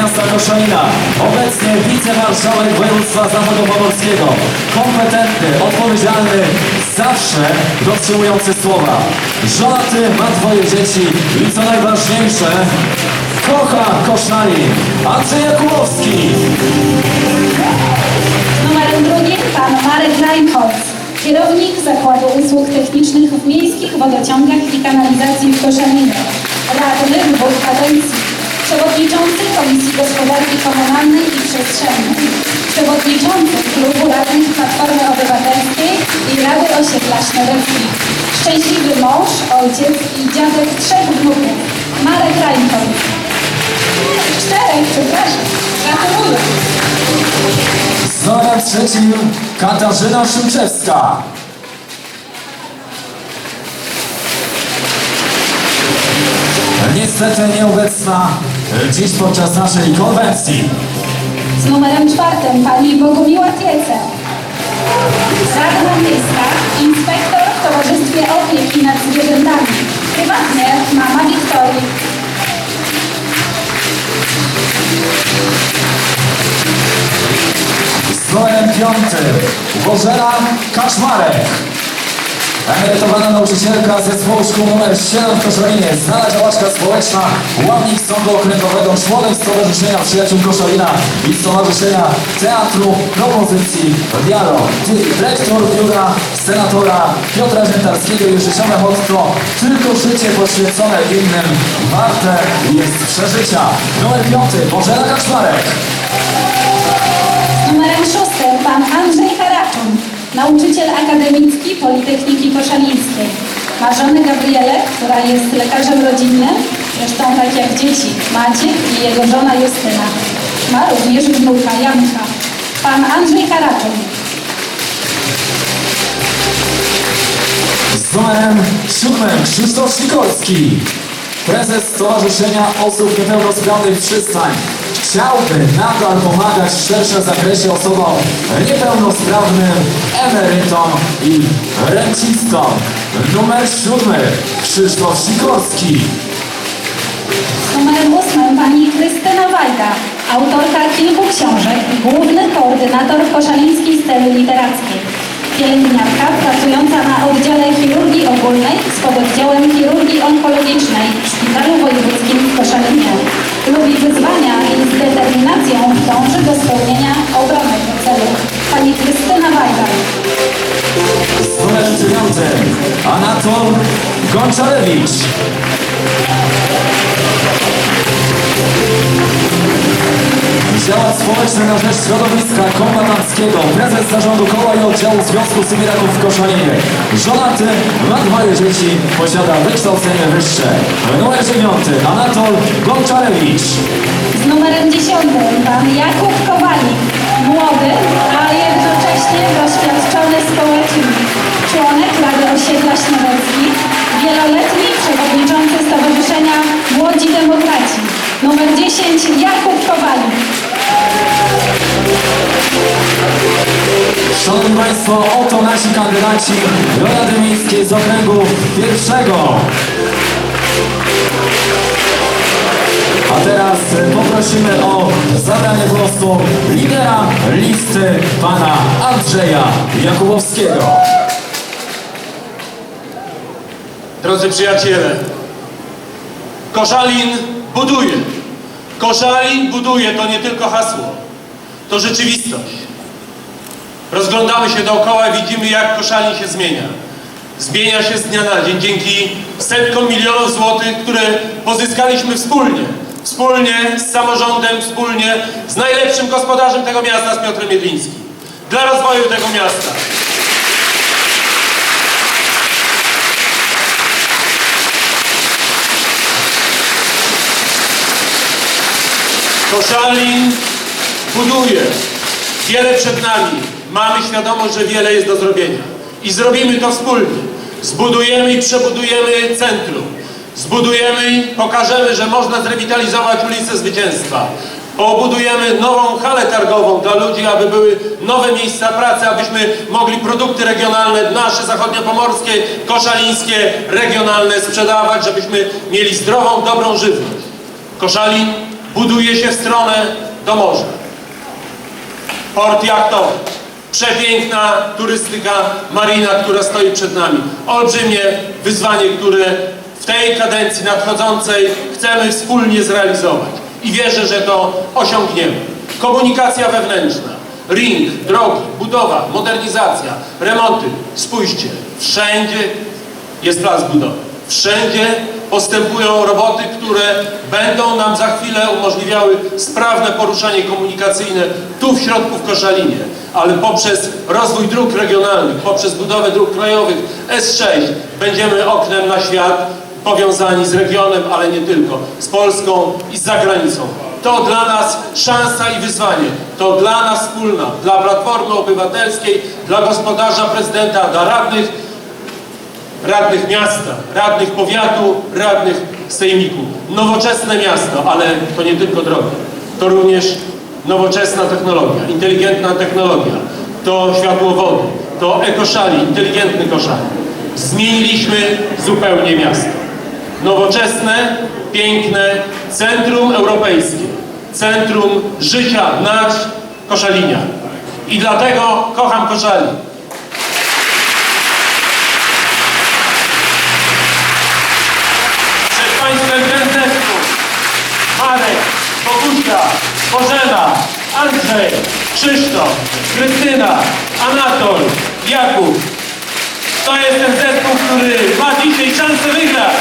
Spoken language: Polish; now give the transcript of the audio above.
Miasta Koszalina. Obecnie wicemarszałek województwa zachodopomorskiego. Kompetentny, odpowiedzialny, zawsze dotrzymujący słowa. Żonaty, ma dwoje dzieci i co najważniejsze, kocha Koszalin. Andrzej Jakubowski. Numerem drugim pan Marek Reinholz, kierownik Zakładu Usług Technicznych w Miejskich Wodociągach i Kanalizacji w Koszalinie, radny dwóch kadencji, przewodniczący Komisji Gospodarki Komunalnej i Przestrzennej, przewodniczący Klubu Radnych Platformy Obywatelskiej i Rady Osiedla Śniadeckich, szczęśliwy mąż, ojciec i dziadek trzech wnuków, Marek Reinholz. Czterech, przepraszam, gratuluję. Z numerem trzecim Katarzyna Szymczewska. Niestety nieobecna dziś podczas naszej konwencji. Z numerem czwartym pani Bogumiła Tiece. Radna Miejska, inspektor w Towarzystwie Opieki nad Zwierzętami. Prywatnie mama Wiktorii. Z numerem piątym Bożena Kaczmarek. Emerytowana nauczycielka zespołu szkół nr 7 w Koszalinie, znana działaczka społeczna, ławnik Sądu Okręgowego, członek Stowarzyszenia Przyjaciół Koszalina i Stowarzyszenia Teatru Propozycji Dialog, dyrektor biura senatora Piotra Ziętarskiego i życzone motto Tylko życie poświęcone innym warte jest przeżycia. Numer piąty Bożena Kaczmarek. Numerem szóstym pan Andrzej Haraczun, nauczyciel akademicki Politechniki Koszalińskiej. Ma żonę Gabrielę, która jest lekarzem rodzinnym, zresztą tak jak dzieci Maciek i jego żona Justyna. Ma również wnuka Janka. Pan Andrzej Haraczun. Z numerem siódmym Krzysztof Sikorski, prezes Stowarzyszenia Osób Niepełnosprawnych Przystań. Chciałby nadal pomagać w szerszym zakresie osobom niepełnosprawnym, emerytom i rencistom. Numer siódmy Krzysztof Sikorski. Z numerem ósmym pani Krystyna Wajda, autorka kilku książek i główny koordynator koszalińskiej sceny literackiej. Pielęgniarka pracująca na oddziale chirurgii ogólnej z pododdziałem chirurgii onkologicznej w Szpitalu Wojewódzkim w Koszalinie. Lubi wyzwania i z determinacją dąży do spełnienia obranego celu. Pani Krystyna Wajda. Dziewiątym Anatol Gonczarewicz. Działacz społeczny na rzecz środowiska kombatanckiego, prezes zarządu koła i oddziału Związku Sybiraków w Koszalinie. Żonaty, ma dwoje dzieci, posiada wykształcenie wyższe. Numer dziewiąty, Anatol Gonczarewicz. Z numerem 10 pan Jakub Kowalik, młody, a jednocześnie doświadczony społecznik, członek Rady Osiedla Śniadeckich, wieloletni przewodniczący Stowarzyszenia Młodzi Demokraci. Numer 10 Jakub Kowalik. Szanowni Państwo, oto nasi kandydaci do Rady Miejskiej z okręgu pierwszego. A teraz poprosimy o zabranie głosu lidera listy pana Andrzeja Jakubowskiego. Drodzy przyjaciele, Koszalin buduje. Koszalin buduje to nie tylko hasło, to rzeczywistość. Rozglądamy się dookoła i widzimy, jak Koszalin się zmienia. Zmienia się z dnia na dzień dzięki setkom milionów złotych, które pozyskaliśmy wspólnie. Wspólnie z samorządem, wspólnie z najlepszym gospodarzem tego miasta, z Piotrem Jedlińskim. Dla rozwoju tego miasta. Koszalin buduje. Wiele przed nami. Mamy świadomość, że wiele jest do zrobienia. I zrobimy to wspólnie. Zbudujemy i przebudujemy centrum. Zbudujemy i pokażemy, że można zrewitalizować ulicę Zwycięstwa. Pobudujemy nową halę targową dla ludzi, aby były nowe miejsca pracy, abyśmy mogli produkty regionalne, nasze zachodniopomorskie, koszalińskie, regionalne sprzedawać, żebyśmy mieli zdrową, dobrą żywność. Koszalin buduje się w stronę do morza. Port jachtowy. Przepiękna turystyka marina, która stoi przed nami. Olbrzymie wyzwanie, które w tej kadencji nadchodzącej chcemy wspólnie zrealizować. I wierzę, że to osiągniemy. Komunikacja wewnętrzna, ring, drogi, budowa, modernizacja, remonty. Spójrzcie, wszędzie jest plac budowy. Wszędzie postępują roboty, które będą nam za chwilę umożliwiały sprawne poruszanie komunikacyjne tu w środku w Koszalinie, ale poprzez rozwój dróg regionalnych, poprzez budowę dróg krajowych S6 będziemy oknem na świat powiązani z regionem, ale nie tylko, z Polską i z zagranicą. To dla nas szansa i wyzwanie. To dla nas wspólna, dla Platformy Obywatelskiej, dla gospodarza prezydenta, dla radnych, radnych miasta, radnych powiatu, radnych sejmiku. Nowoczesne miasto, ale to nie tylko drogi. To również nowoczesna technologia, inteligentna technologia. To światłowody, to ekoszali, inteligentny koszali. Zmieniliśmy zupełnie miasto. Nowoczesne, piękne, centrum europejskie, centrum życia nasz Koszalinia. I dlatego kocham Koszalin. Przed Państwem ten zespół. Marek, Bogusia, Bożena, Andrzej, Krzysztof, Krystyna, Anatol, Jakub. To jest ten zespół, który ma dzisiaj szansę wygrać.